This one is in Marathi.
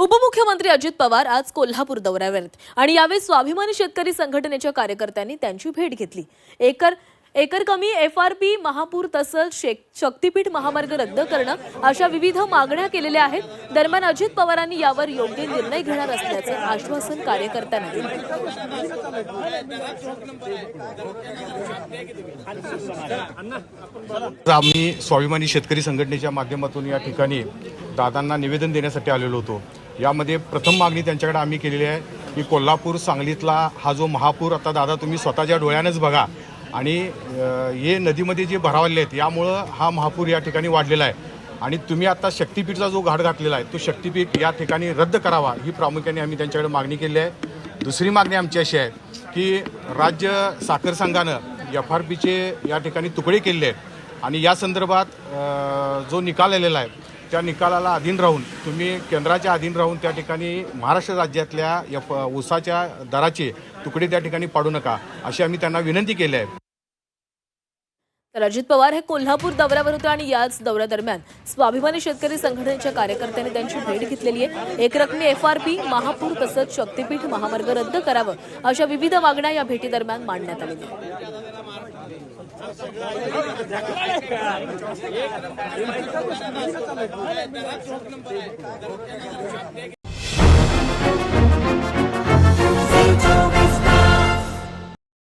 उपमुख्यमंत्री अजित पवार आज कोल्हापूर दौऱ्यावर आहेत आणि यावेळी स्वाभिमानी शेतकरी संघटनेच्या कार्यकर्त्यांनी त्यांची भेट घेतली. एकर एकर कमी एफ आर पी महापूर तसंच शेक शक्तीपीठ महामार्ग रद्द करणं अशा विविध मागण्या केलेल्या आहेत. दरम्यान अजित पवारांनी यावर योग्य निर्णय घेणार असल्याचं आश्वासन कार्यकर्त्यांना दिलं. आम्ही स्वाभिमानी शेतकरी संघटनेच्या माध्यमातून या ठिकाणी दादांना निवेदन देण्यासाठी आलेलो होतो. यामध्ये प्रथम मागणी त्यांच्याकडे आम्ही केलेली आहे की कोल्हापूर सांगलीतला हा जो महापूर आता दादा तुम्ही स्वतःच्या डोळ्यानंच बघा. आणि हे नदीमध्ये जे भरावले आहेत यामुळं हा महापूर या ठिकाणी वाढलेला आहे. आणि तुम्ही आता शक्तीपीठचा जो घाट घातलेला आहे तो शक्तीपीठ या ठिकाणी रद्द करावा ही प्रामुख्याने आम्ही त्यांच्याकडे मागणी केली आहे. दुसरी मागणी आमची अशी आहे की राज्य साखर संघानं एफ आर पीचे या ठिकाणी तुकडे केले आहेत. आणि या संदर्भात जो निकाल आलेला आहे त्या निकालाला अधीन राहून तुम्ही केंद्राच्या अधीन राहून त्या ठिकाणी महाराष्ट्र राज्यातल्या या ऊसाच्या दराचे तुकडे त्या ठिकाणी पाडू नका अशी आम्ही त्यांना विनंती केली आहे. तर अजित पवार हे कोल्हापूर दौऱ्यावर होते आणि याच दौऱ्यादरम्यान स्वाभिमानी शेतकरी संघटनेच्या कार्यकर्त्यांनी त्यांची भेट घेतलेली आहे. एकरकमी एफ आर पी महापूर तसंच शक्तीपीठ महामार्ग रद्द करावं अशा विविध मागण्या या भेटीदरम्यान मांडण्यात आलेल्या